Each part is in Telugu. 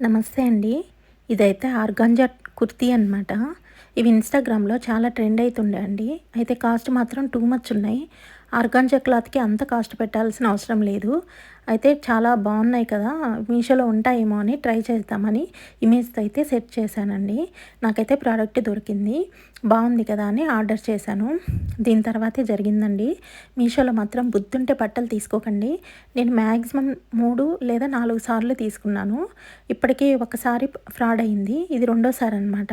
నమస్తే అండి. ఇదైతే ఆర్గాంజా కుర్తీ అనమాట ఇవి ఇన్స్టాగ్రామ్లో చాలా ట్రెండ్ అవుతుండే అండి. అయితే కాస్ట్ మాత్రం టూ మచ్ ఉన్నాయి. ఆర్గాంజా క్లాత్కి అంత కాస్ట్ పెట్టాల్సిన అవసరం లేదు. అయితే చాలా బాగున్నాయి కదా. మీషోలో ఉంటాయేమో అని ట్రై చేద్దామని ఇమేజ్తో అయితే సెట్ చేశానండి. నాకైతే ప్రోడక్ట్ దొరికింది. బాగుంది కదా అని ఆర్డర్ చేశాను. దీని తర్వాతే జరిగిందండి. మీషోలో మాత్రం బుద్ధుంటే బట్టలు తీసుకోకండి. నేను మ్యాక్సిమం మూడు లేదా నాలుగు సార్లు తీసుకున్నాను. ఇప్పటికీ ఒకసారి ఫ్రాడ్ అయింది. ఇది రెండోసారి అనమాట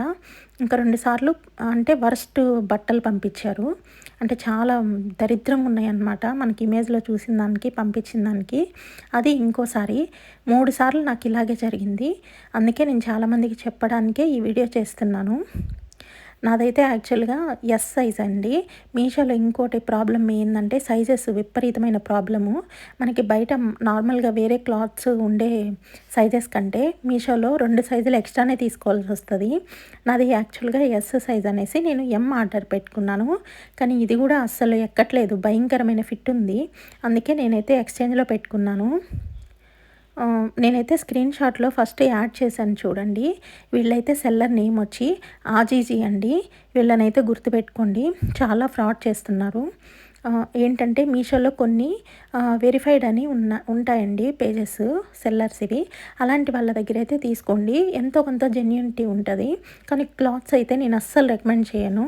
ఇంకా రెండుసార్లు అంటే వరస్ట్ బట్టలు పంపించారు. అంటే చాలా దరిద్రంగా ఉన్నాయన్నమాట. మనకి ఇమేజ్లో చూసిన దానికి పంపించిన దానికి. అది ఇంకోసారి. మూడు సార్లు నాకు ఇలాగే జరిగింది. అందుకే నేను చాలామందికి చెప్పడానికే ఈ వీడియో చేస్తున్నాను. నాదైతే యాక్చువల్గా ఎస్ సైజ్ అండి. మీషోలో ఇంకోటి ప్రాబ్లం ఏంటంటే సైజెస్ విపరీతమైన ప్రాబ్లము. మనకి బయట నార్మల్గా వేరే క్లాత్స్ ఉండే సైజెస్ కంటే మీషోలో రెండు సైజులు ఎక్స్ట్రానే తీసుకోవాల్సి వస్తుంది. నాది యాక్చువల్గా ఎస్ సైజ్ అనేసి నేను ఎం ఆర్డర్ పెట్టుకున్నాను. కానీ ఇది కూడా అస్సలు ఎక్కట్లేదు. భయంకరమైన ఫిట్ ఉంది. అందుకే నేనైతే ఎక్స్చేంజ్లో పెట్టుకున్నాను. నేనైతే స్క్రీన్ షాట్లో ఫస్ట్ యాడ్ చేశాను చూడండి. వీళ్ళైతే సెల్లర్ నేమ్ వచ్చి ఆజీజీ అండి. వీళ్ళనైతే గుర్తుపెట్టుకోండి. చాలా ఫ్రాడ్ చేస్తున్నారు. ఏంటంటే మీషోలో కొన్ని వెరిఫైడ్ అని ఉన్న ఉంటాయండి పేజెస్ సెల్లర్స్ ఇవి. అలాంటి వాళ్ళ దగ్గర అయితే తీసుకోండి. ఎంతో కొంత జెన్యునిటీ ఉంటుంది. కానీ క్లాత్స్ అయితే నేను అస్సలు రికమెండ్ చేయను.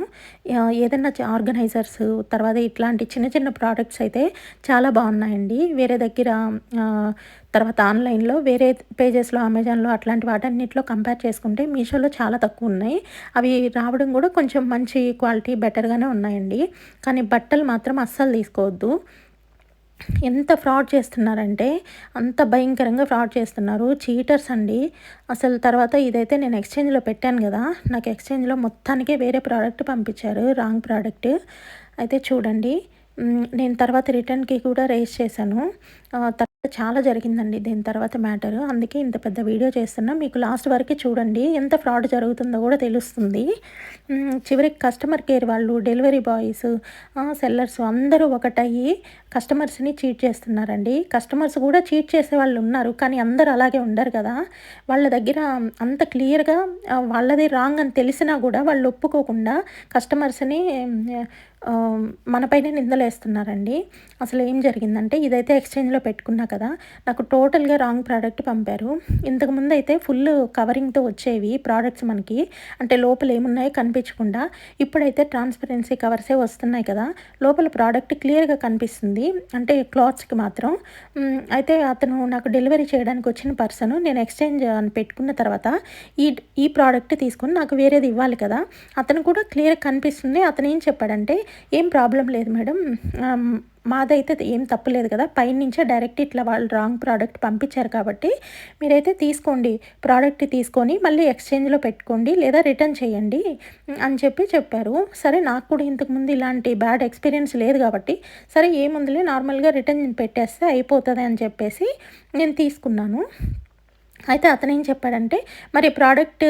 ఏదైనా ఆర్గనైజర్స్ తర్వాత ఇట్లాంటి చిన్న చిన్న ప్రోడక్ట్స్ అయితే చాలా బాగున్నాయండి. వేరే దగ్గర తర్వాత ఆన్లైన్లో వేరే పేజెస్లో అమెజాన్లో అట్లాంటి వాటన్నిటిలో కంపేర్ చేసుకుంటే మీషోలో చాలా తక్కువ ఉన్నాయి. అవి రావడం కూడా కొంచెం మంచి క్వాలిటీ బెటర్గానే ఉన్నాయండి. కానీ బట్టలు మాత్రం అస్సలు తీసుకోవద్దు. ఎంత ఫ్రాడ్ చేస్తున్నారంటే అంత భయంకరంగా ఫ్రాడ్ చేస్తున్నారు. చీటర్స్ అండి. అసలు తర్వాత ఇదైతే నేను ఎక్స్చేంజ్లో పెట్టాను కదా నాకు ఎక్స్చేంజ్లో మొత్తానికే వేరే ప్రోడక్ట్ పంపించారు రాంగ్ ప్రోడక్ట్. అయితే చూడండి నేను తర్వాత రిటర్న్కి కూడా రేస్ చేశాను. చాలా జరిగిందండి దీని తర్వాత మ్యాటర్. అందుకే ఇంత పెద్ద వీడియో చేస్తున్నా. మీకు లాస్ట్ వరకు చూడండి. ఎంత ఫ్రాడ్ జరుగుతుందో కూడా తెలుస్తుంది. చివరికి కస్టమర్ కేర్ వాళ్ళు డెలివరీ బాయ్స్ సెల్లర్స్ అందరూ ఒకటయ్యి కస్టమర్స్ని చీట్ చేస్తున్నారండి. కస్టమర్స్ కూడా చీట్ చేసే వాళ్ళు ఉన్నారు. కానీ అందరూ అలాగే ఉండరు కదా. వాళ్ళ దగ్గర అంత క్లియర్గా వాళ్ళది రాంగ్ అని తెలిసినా కూడా వాళ్ళు ఒప్పుకోకుండా కస్టమర్స్ని మనపైనే నిందలేస్తున్నారండి. అసలు ఏం జరిగిందంటే ఇదైతే ఎక్స్చేంజ్లో పెట్టుకున్నా కదా నాకు టోటల్గా రాంగ్ ప్రోడక్ట్ పంపారు. ఇంతకుముందు అయితే ఫుల్ కవరింగ్తో వచ్చేవి ప్రోడక్ట్స్ మనకి అంటే లోపల ఏమున్నాయో కనిపించకుండా ఇప్పుడైతే ట్రాన్స్పరెన్సీ కవర్సే వస్తున్నాయి కదా లోపల ప్రోడక్ట్ క్లియర్గా కనిపిస్తుంది అంటే క్లాత్స్కి మాత్రం. అయితే అతను నాకు డెలివరీ చేయడానికి వచ్చిన పర్సన్ నేను ఎక్స్చేంజ్ అని పెట్టుకున్న తర్వాత ఈ ఈ ప్రోడక్ట్ తీసుకొని నాకు వేరేది ఇవ్వాలి కదా అతను కూడా క్లియర్గా కనిపిస్తుంది. అతను ఏం చెప్పాడంటే ఏం ప్రాబ్లం లేదు మేడం. మాదైతే ఏం తప్పులేదు కదా. పైనుంచే డైరెక్ట్ ఇట్లా వాళ్ళు రాంగ్ ప్రోడక్ట్ పంపించారు కాబట్టి మీరైతే తీసుకోండి. ప్రోడక్ట్ తీసుకొని మళ్ళీ ఎక్స్చేంజ్లో పెట్టుకోండి లేదా రిటర్న్ చేయండి అని చెప్పి చెప్పారు. సరే నాకు కూడా ఇంతకుముందు ఇలాంటి బ్యాడ్ ఎక్స్పీరియన్స్ లేదు కాబట్టి సరే ఏముందిలే నార్మల్గా రిటర్న్ పెట్టేస్తే అయిపోతుంది అని చెప్పేసి నేను తీసుకున్నాను. అయితే అతను ఏం చెప్పాడంటే మరి ప్రోడక్ట్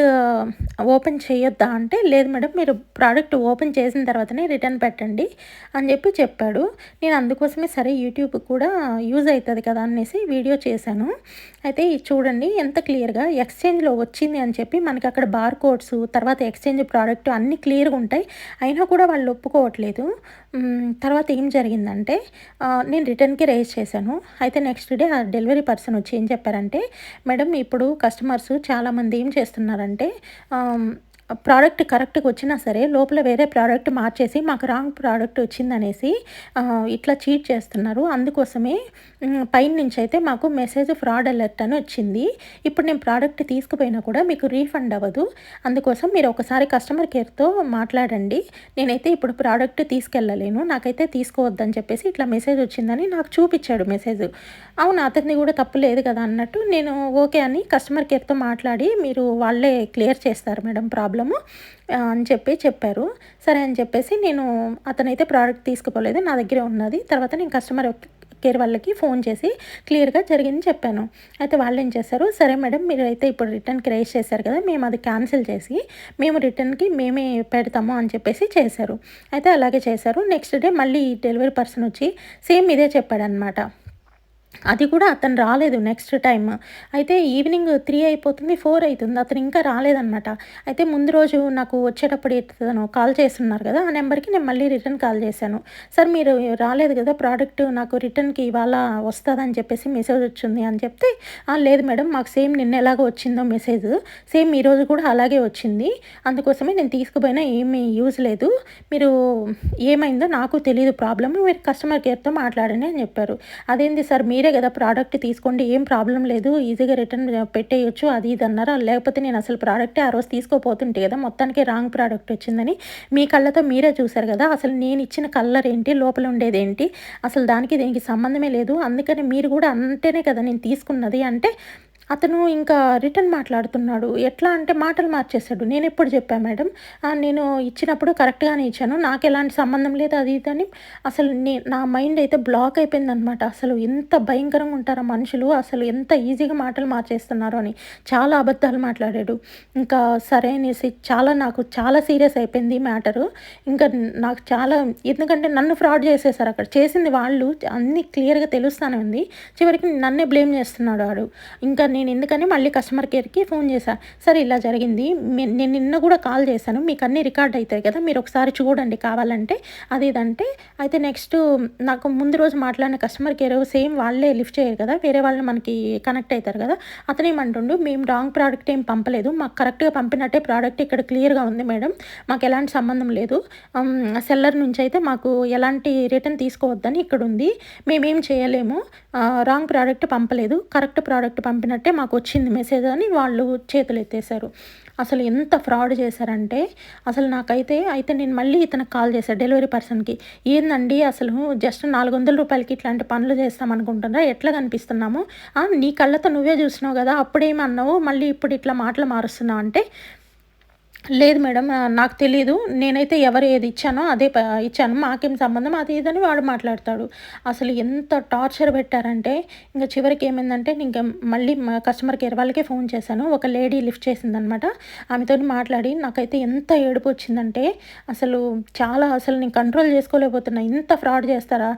ఓపెన్ చేయొద్దా? అంటే లేదు మేడం మీరు ప్రోడక్ట్ ఓపెన్ చేసిన తర్వాతనే రిటర్న్ పెట్టండి అని చెప్పి చెప్పాడు. నేను అందుకోసమే సరే యూట్యూబ్ కూడా యూజ్ అవుతుంది కదా అనేసి వీడియో చేశాను. అయితే చూడండి ఎంత క్లియర్గా ఎక్స్చేంజ్లో వచ్చింది అని చెప్పి మనకి అక్కడ బార్ కోడ్స్ తర్వాత ఎక్స్చేంజ్ ప్రోడక్ట్ అన్నీ క్లియర్గా ఉంటాయి. అయినా కూడా వాళ్ళు ఒప్పుకోవట్లేదు. తర్వాత ఏం జరిగిందంటే నేను రిటర్న్కి రేజ్ చేశాను. అయితే నెక్స్ట్ డే ఆ డెలివరీ పర్సన్ వచ్చి ఏం చెప్పారంటే మేడం ఇప్పుడు కస్టమర్స్ చాలామంది ఏం చేస్తున్నారంటే ప్రోడక్ట్ కరెక్ట్గా వచ్చినా సరే లోపల వేరే ప్రోడక్ట్ మార్చేసి మాకు రాంగ్ ప్రోడక్ట్ వచ్చిందనేసి ఇట్లా చీట్ చేస్తున్నారు. అందుకోసమే పైన నుంచి అయితే మాకు మెసేజ్ ఫ్రాడ్ అలర్ట్ అని వచ్చింది. ఇప్పుడు నేను ప్రోడక్ట్ తీసుకుపోయినా కూడా మీకు రీఫండ్ అవ్వదు. అందుకోసం మీరు ఒకసారి కస్టమర్ కేర్తో మాట్లాడండి. నేనైతే ఇప్పుడు ప్రోడక్ట్ తీసుకెళ్ళలేను. నాకైతే తీసుకోవద్దని చెప్పేసి ఇట్లా మెసేజ్ వచ్చిందని నాకు చూపించాడు మెసేజ్ అవును అతన్ని కూడా తప్పు లేదు కదా అన్నట్టు నేను ఓకే అని కస్టమర్ కేర్తో మాట్లాడి మీరు వాళ్ళే క్లియర్ చేస్తారు మేడం ప్రాబ్లం ప్రాబ్లము అని చెప్పి చెప్పారు. సరే అని చెప్పేసి నేను అతనైతే ప్రోడక్ట్ తీసుకుపోలేదు నా దగ్గరే ఉన్నది. తర్వాత నేను కస్టమర్ కేర్ వాళ్ళకి ఫోన్ చేసి క్లియర్గా జరిగింది చెప్పాను. అయితే వాళ్ళు ఏం చేశారు సరే మేడం మీరు అయితే ఇప్పుడు రిటర్న్కి రేస్ చేశారు కదా మేము అది క్యాన్సిల్ చేసి మేము రిటర్న్కి మేమే పెడతాము అని చెప్పేసి చేశారు. అయితే అలాగే చేశారు. నెక్స్ట్ డే మళ్ళీ డెలివరీ పర్సన్ వచ్చి సేమ్ ఇదే చెప్పాడనమాట అది కూడా అతను రాలేదు నెక్స్ట్ టైం అయితే ఈవినింగ్ త్రీ అయిపోతుంది ఫోర్ అవుతుంది అతను ఇంకా రాలేదన్నమాట. అయితే ముందు రోజు నాకు వచ్చేటప్పుడు తను కాల్ చేస్తున్నారు కదా ఆ నెంబర్కి నేను మళ్ళీ రిటర్న్ కాల్ చేశాను. సార్ మీరు రాలేదు కదా ప్రోడక్ట్ నాకు రిటర్న్కి ఇవాళ వస్తుందని చెప్పేసి మెసేజ్ వచ్చింది అని చెప్తే లేదు మేడం మాకు సేమ్ నిన్న ఎలాగో వచ్చిందో మెసేజ్ సేమ్ ఈరోజు కూడా అలాగే వచ్చింది. అందుకోసమే నేను తీసుకుపోయినా ఏమీ యూజ్ లేదు. మీరు ఏమైందో నాకు తెలియదు ప్రాబ్లమ్ మీరు కస్టమర్ కేర్తో మాట్లాడండి అని చెప్పారు. అదేంటి సార్ మీరే మీరే కదా ప్రోడక్ట్ తీసుకోండి ఏం ప్రాబ్లం లేదు ఈజీగా రిటర్న్ పెట్టేయచ్చు అది ఇది అన్నారు? లేకపోతే నేను అసలు ప్రోడక్టే ఆ రోజు తీసుకోపోతుంటే కదా మొత్తానికి రాంగ్ ప్రోడక్ట్ వచ్చిందని మీ కళ్ళతో మీరే చూసారు కదా అసలు నేను ఇచ్చిన కలర్ ఏంటి లోపల ఉండేదేంటి అసలు దానికి దీనికి సంబంధమే లేదు అందుకని మీరు కూడా అంటేనే కదా నేను తీసుకున్నది అంటే అతను ఇంకా రిటర్న్ మాట్లాడుతున్నాడు. ఎట్లా అంటే మాటలు మార్చేశాడు. నేను ఎప్పుడు చెప్పాను మేడం? నేను ఇచ్చినప్పుడు కరెక్ట్గానే ఇచ్చాను. నాకు ఎలాంటి సంబంధం లేదు అది ఇదని అసలు నే నా మైండ్ అయితే బ్లాక్ అయిపోయింది అనమాట అసలు ఎంత భయంకరంగా ఉంటారో మనుషులు. అసలు ఎంత ఈజీగా మాటలు మార్చేస్తున్నారు అని. చాలా అబద్ధాలు మాట్లాడాడు. ఇంకా సరే అనేసి చాలా నాకు చాలా సీరియస్ అయిపోయింది మ్యాటరు. ఇంకా నాకు చాలా ఎందుకంటే నన్ను ఫ్రాడ్ చేసేసారు అక్కడ. చేసింది వాళ్ళు అన్నీ క్లియర్గా తెలుస్తానే ఉంది. చివరికి నన్నే బ్లేమ్ చేస్తున్నాడు వాడు ఇంకా నేను ఎందుకని మళ్ళీ కస్టమర్ కేర్కి ఫోన్ చేశాను సరే ఇలా జరిగింది. నేను నిన్న కూడా కాల్ చేశాను. మీకు అన్నీ రికార్డ్ అవుతాయి కదా మీరు ఒకసారి చూడండి కావాలంటే. అది ఇదంటే అయితే నెక్స్ట్ నాకు ముందు రోజు మాట్లాడిన కస్టమర్ కేర్ సేమ్ వాళ్ళే లిఫ్ట్ చేయరు కదా వేరే వాళ్ళు మనకి కనెక్ట్ అవుతారు కదా. అతను ఏమంటుండు మేము రాంగ్ ప్రోడక్ట్ ఏం పంపలేదు. మాకు కరెక్ట్గా పంపినట్టే ప్రోడక్ట్ ఇక్కడ క్లియర్గా ఉంది మేడం. మాకు ఎలాంటి సంబంధం లేదు. సెల్లర్ నుంచి అయితే మాకు ఎలాంటి రిటర్న్ తీసుకోవద్దని ఇక్కడ ఉంది మేమేం చేయలేము. రాంగ్ ప్రోడక్ట్ పంపలేదు. కరెక్ట్ ప్రోడక్ట్ పంపినట్టే అంటే మాకు వచ్చింది మెసేజ్ అని వాళ్ళు చేతులు ఎత్తేశారు. అసలు ఎంత ఫ్రాడ్ చేశారంటే అసలు నాకైతే అయితే నేను మళ్ళీ ఇతనికి కాల్ చేశాను డెలివరీ పర్సన్కి ఏందండి అసలు జస్ట్ నాలుగు వందల రూపాయలకి ఇట్లాంటి పనులు చేస్తాం అనుకుంటున్నా ఎట్లా కనిపిస్తున్నాము? నీ కళ్ళతో నువ్వే చూసినావు కదా అప్పుడేమన్నావు? మళ్ళీ ఇప్పుడు ఇట్లా మాటలు మారుస్తున్నావు అంటే లేదు మేడం నాకు తెలియదు నేనైతే ఎవరు ఏది ఇచ్చానో అదే ఇచ్చాను. మాకేం సంబంధం అది ఏదని వాడు మాట్లాడతాడు. అసలు ఎంత టార్చర్ పెట్టారంటే ఇంకా చివరికి ఏమైందంటే ఇంకా మళ్ళీ కస్టమర్ కేర్ వాళ్ళకే ఫోన్ చేశాను. ఒక లేడీ లిఫ్ట్ చేసిందనమాట. ఆమెతో మాట్లాడి నాకైతే ఎంత ఏడుపు వచ్చిందంటే అసలు చాలా అసలు నేను కంట్రోల్ చేసుకోలేకపోతున్నా. ఇంత ఫ్రాడ్ చేస్తారా?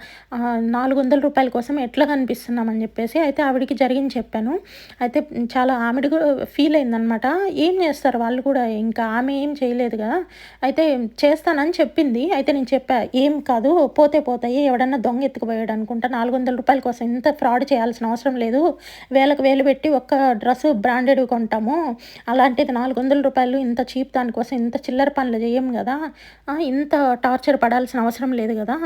నాలుగు వందల రూపాయల కోసం ఎట్లా కనిపిస్తున్నామని చెప్పేసి అయితే ఆవిడికి జరిగింది చెప్పాను. అయితే చాలా ఆమెడు కూడా ఫీల్ అయిందనమాట. ఏం చేస్తారు వాళ్ళు కూడా? ఇంకా ఆమె ఏం చేయలేదు కదా. అయితే చేస్తానని చెప్పింది. అయితే నేను చెప్పా ఏం కాదు పోతే పోతాయి. ఎవడన్నా దొంగ ఎత్తుకుపోయాడు అనుకుంటా. నాలుగు వందల రూపాయల కోసం ఇంత ఫ్రాడ్ చేయాల్సిన అవసరం లేదు. వేలకు వేలు పెట్టి ఒక్క డ్రెస్సు బ్రాండెడ్ కొంటాము. అలాంటిది నాలుగు వందల రూపాయలు ఇంత చీప్ దానికోసం ఇంత చిల్లర పనులు చేయం కదా. ఇంత టార్చర్ పడాల్సిన అవసరం లేదు కదా.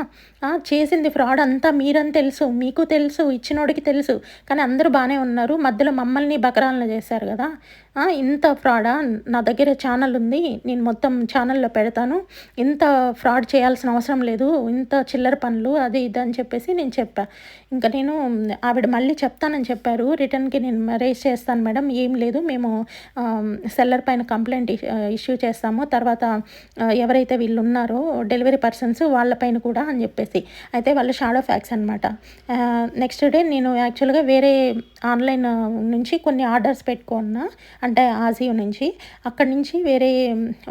చేసింది ఫ్రాడ్ అంతా మీరని తెలుసు మీకు తెలుసు ఇచ్చినోడికి తెలుసు. కానీ అందరూ బాగానే ఉన్నారు. మధ్యలో మమ్మల్ని బకరాలను చేశారు కదా. ఇంత ఫ్రాడా? నా దగ్గర ఛానల్ ఉంది. నేను మొత్తం ఛానల్లో పెడతాను. ఇంత ఫ్రాడ్ చేయాల్సిన అవసరం లేదు. ఇంత చిల్లర పనులు అది ఇది అని చెప్పేసి నేను చెప్పా. ఇంకా నేను ఆవిడ మళ్ళీ చెప్తానని చెప్పారు. రిటర్న్కి నేను రేస్ చేస్తాను మేడం. ఏం లేదు. మేము సెల్లర్ పైన కంప్లైంట్ ఇష్యూ చేస్తాము. తర్వాత ఎవరైతే వీళ్ళు ఉన్నారో డెలివరీ పర్సన్స్ వాళ్ళపైన కూడా అని చెప్పేసి. అయితే వాళ్ళు షాడో ఫ్యాక్స్ అనమాట నెక్స్ట్ డే నేను యాక్చువల్గా వేరే ఆన్లైన్ నుంచి కొన్ని ఆర్డర్స్ పెట్టుకున్నా అంటే ఆజియో నుంచి. అక్కడి నుంచి వేరే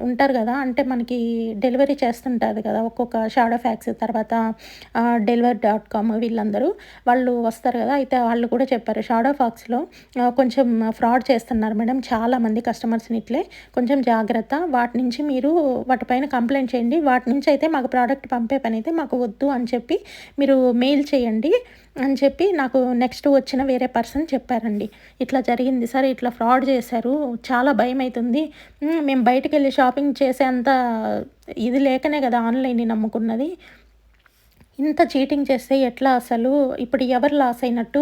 ఉంటారు కదా అంటే మనకి డెలివరీ చేస్తుంటుంది కదా ఒక్కొక్క షాడో ఫ్యాక్స్ తర్వాత డెలివరీ డాట్ కామ్ వీళ్ళందరూ. వాళ్ళు వస్తారు కదా అయితే వాళ్ళు కూడా చెప్పారు షాడో ఫాక్స్లో కొంచెం ఫ్రాడ్ చేస్తున్నారు మేడం చాలామంది కస్టమర్స్ని ఇట్లే. కొంచెం జాగ్రత్త వాటి నుంచి మీరు వాటిపైన కంప్లైంట్ చేయండి వాటి నుంచి అయితే మాకు ప్రోడక్ట్ పంపే పని అయితే మాకు వద్దు అని చెప్పి మీరు మెయిల్ చేయండి. అని చెప్పి నాకు నెక్స్ట్ వచ్చిన వేరే పర్సన్ చెప్పారండి. ఇట్లా జరిగింది సార్ ఇట్లా ఫ్రాడ్ చేశారు చాలా భయం అవుతుంది మేము బయటకు వెళ్ళి షాపింగ్ చేసేంత ఇది లేకనే కదా ఆన్లైన్ని నమ్ముకున్నది. ఇంత చీటింగ్ చేస్తే ఎట్లా అసలు? ఇప్పుడు ఎవరు లాస్ అయినట్టు?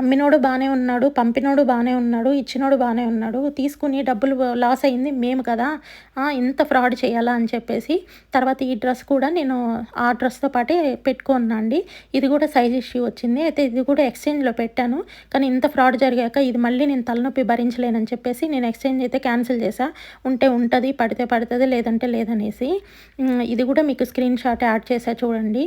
అమ్మినోడు బాగానే ఉన్నాడు పంపినోడు బాగానే ఉన్నాడు ఇచ్చినోడు బాగానే ఉన్నాడు తీసుకుని డబ్బులు లాస్ అయింది మేము కదా. ఇంత ఫ్రాడ్ చేయాలా అని చెప్పేసి తర్వాత ఈ డ్రెస్ కూడా నేను ఆ డ్రెస్తో పాటే పెట్టుకున్నాండి ఇది కూడా సైజ్ ఇష్యూ వచ్చింది. అయితే ఇది కూడా ఎక్స్చేంజ్లో పెట్టాను. కానీ ఇంత ఫ్రాడ్ జరిగాక ఇది మళ్ళీ నేను తలనొప్పి భరించలేనని చెప్పేసి నేను ఎక్స్చేంజ్ అయితే క్యాన్సిల్ చేసా ఉంటే ఉంటుంది పడితే పడుతుంది లేదంటే లేదనేసి. ఇది కూడా మీకు స్క్రీన్ షాట్ యాడ్ చేసా చూడండి.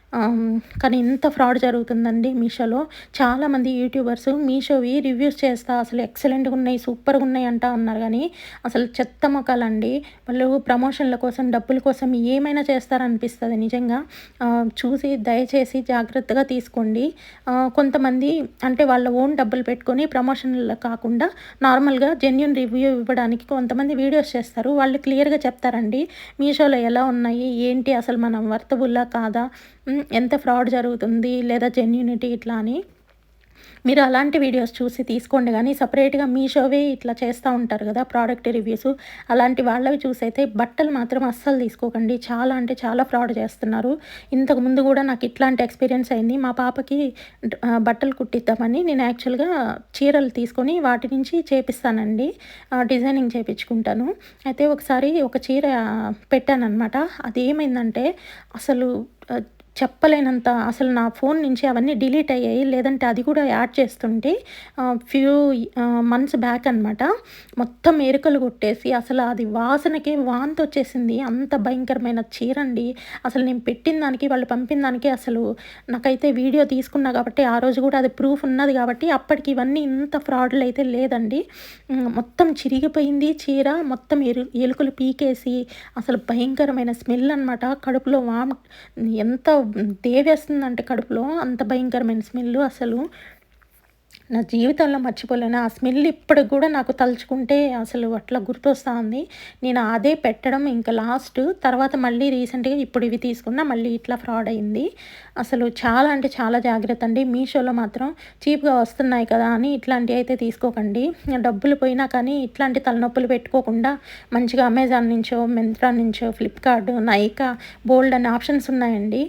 కానీ ఇంత ఫ్రాడ్ జరుగుతుందండి మీషోలో. చాలామంది యూట్యూబర్స్ మీషోవి రివ్యూస్ చేస్తా అసలు ఎక్సలెంట్గా ఉన్నాయి సూపర్గా ఉన్నాయి అంటా ఉన్నారు. కానీ అసలు చెత్త మొక్కలండి. వాళ్ళు ప్రమోషన్ల కోసం డబ్బుల కోసం ఏమైనా చేస్తారనిపిస్తుంది నిజంగా. చూసి దయచేసి జాగ్రత్తగా తీసుకోండి. కొంతమంది అంటే వాళ్ళ ఓన్ డబ్బులు పెట్టుకొని ప్రమోషన్లు కాకుండా నార్మల్గా జెన్యున్ రివ్యూ ఇవ్వడానికి కొంతమంది వీడియోస్ చేస్తారు. వాళ్ళు క్లియర్గా చెప్తారండి మీషోలో ఎలా ఉన్నాయి ఏంటి అసలు మనం వర్తబుల్లా కాదా? ఎంత ఫ్రాడ్ జరుగుతుంది లేదా జెన్యూనిటీ ఇట్లా అని మీరు అలాంటి వీడియోస్ చూసి తీసుకోండి. కానీ సపరేట్గా మీషోవే ఇట్లా చేస్తూ ఉంటారు కదా ప్రోడక్ట్ రివ్యూస్ అలాంటి వాళ్ళవి చూసి అయితే బట్టలు మాత్రం అస్సలు తీసుకోకండి. చాలా అంటే చాలా ఫ్రాడ్ చేస్తున్నారు. ఇంతకు ముందు కూడా నాకు ఇట్లాంటి ఎక్స్పీరియన్స్ అయింది. మా పాపకి బట్టలు కుట్టిద్దామని నేను యాక్చువల్గా చీరలు తీసుకొని వాటి నుంచి చేపిస్తానండి. డిజైనింగ్ చేపించుకుంటాను. అయితే ఒకసారి ఒక చీర పెట్టాను అనమాట అది ఏమైందంటే అసలు చెప్పలేనంత అసలు నా ఫోన్ నుంచి అవన్నీ డిలీట్ అయ్యాయి. లేదంటే అది కూడా యాడ్ చేస్తుంటే ఫ్యూ మంత్స్ బ్యాక్ అనమాట మొత్తం ఎరుకలు కొట్టేసి అసలు అది వాసనకే వాంతి వచ్చేసింది. అంత భయంకరమైన చీరండి. అసలు నేను పెట్టిన దానికి వాళ్ళు పంపిన దానికి అసలు నాకైతే వీడియో తీసుకున్నా కాబట్టి ఆ రోజు కూడా అది ప్రూఫ్ ఉన్నది కాబట్టి అప్పటికి ఇవన్నీ ఇంత ఫ్రాడ్లు అయితే లేదండి. మొత్తం చిరిగిపోయింది చీర. మొత్తం ఎరు ఎలుకలు పీకేసి అసలు భయంకరమైన స్మెల్ అనమాట కడుపులో వామ్ ఎంత దేవేస్తుందంటే కడుపులో అంత భయంకరమైన స్మెల్ అసలు. నా జీవితంలో మర్చిపోలేను. ఆ స్మెల్ ఇప్పటికి కూడా నాకు తలుచుకుంటే అసలు అట్లా గుర్తొస్తా ఉంది నేను అదే పెట్టడం ఇంకా లాస్ట్. తర్వాత మళ్ళీ రీసెంట్గా ఇప్పుడు ఇవి తీసుకున్నా మళ్ళీ ఇట్లా ఫ్రాడ్ అయింది. అసలు చాలా అంటే చాలా జాగ్రత్త అండి. మీషోలో మాత్రం చీప్గా వస్తున్నాయి కదా అని ఇట్లాంటివి అయితే తీసుకోకండి. డబ్బులు పోయినా కానీ ఇట్లాంటి తలనొప్పులు పెట్టుకోకుండా మంచిగా అమెజాన్ నుంచో మింత్రా నుంచో ఫ్లిప్కార్ట్ నైకా బోల్డ్ అనే ఆప్షన్స్ ఉన్నాయండి.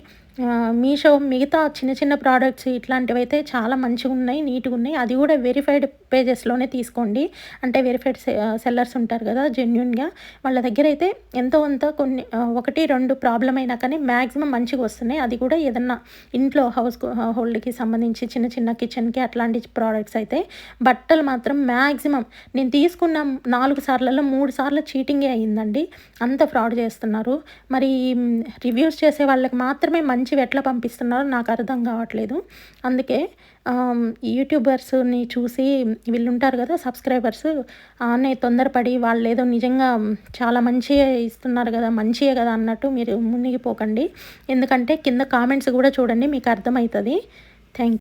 మీషో మిగతా చిన్న చిన్న ప్రోడక్ట్స్ ఇట్లాంటివి అయితే చాలా మంచిగా ఉన్నాయి నీట్గా ఉన్నాయి. అది కూడా వెరిఫైడ్ పేజెస్లోనే తీసుకోండి. అంటే వెరిఫైడ్ సెల్లర్స్ ఉంటారు కదా జెన్యున్గా వాళ్ళ దగ్గర అయితే ఎంతో కొంత కొన్ని ఒకటి రెండు ప్రాబ్లం అయినా కానీ మ్యాక్సిమం మంచిగా వస్తున్నాయి. అది కూడా ఏదన్నా ఇంట్లో హౌస్ హోల్డ్కి సంబంధించి చిన్న చిన్న కిచెన్కి అట్లాంటి ప్రోడక్ట్స్ అయితే బట్టలు మాత్రం మ్యాక్సిమం నేను తీసుకున్న నాలుగు సార్లలో మూడు సార్లు చీటింగే అయ్యిందండి అంత ఫ్రాడ్ చేస్తున్నారు. మరి రివ్యూస్ చేసే వాళ్ళకి మాత్రమే మంచి మంచివి ఎట్లా పంపిస్తున్నారో నాకు అర్థం కావట్లేదు. అందుకే యూట్యూబర్స్ని చూసి వీళ్ళు ఉంటారు కదా సబ్స్క్రైబర్స్ అనే తొందరపడి వాళ్ళు ఏదో నిజంగా చాలా మంచిగా ఇస్తున్నారు కదా మంచియే కదా అన్నట్టు మీరు మునిగిపోకండి. ఎందుకంటే కింద కామెంట్స్ కూడా చూడండి మీకు అర్థమవుతుంది. థ్యాంక్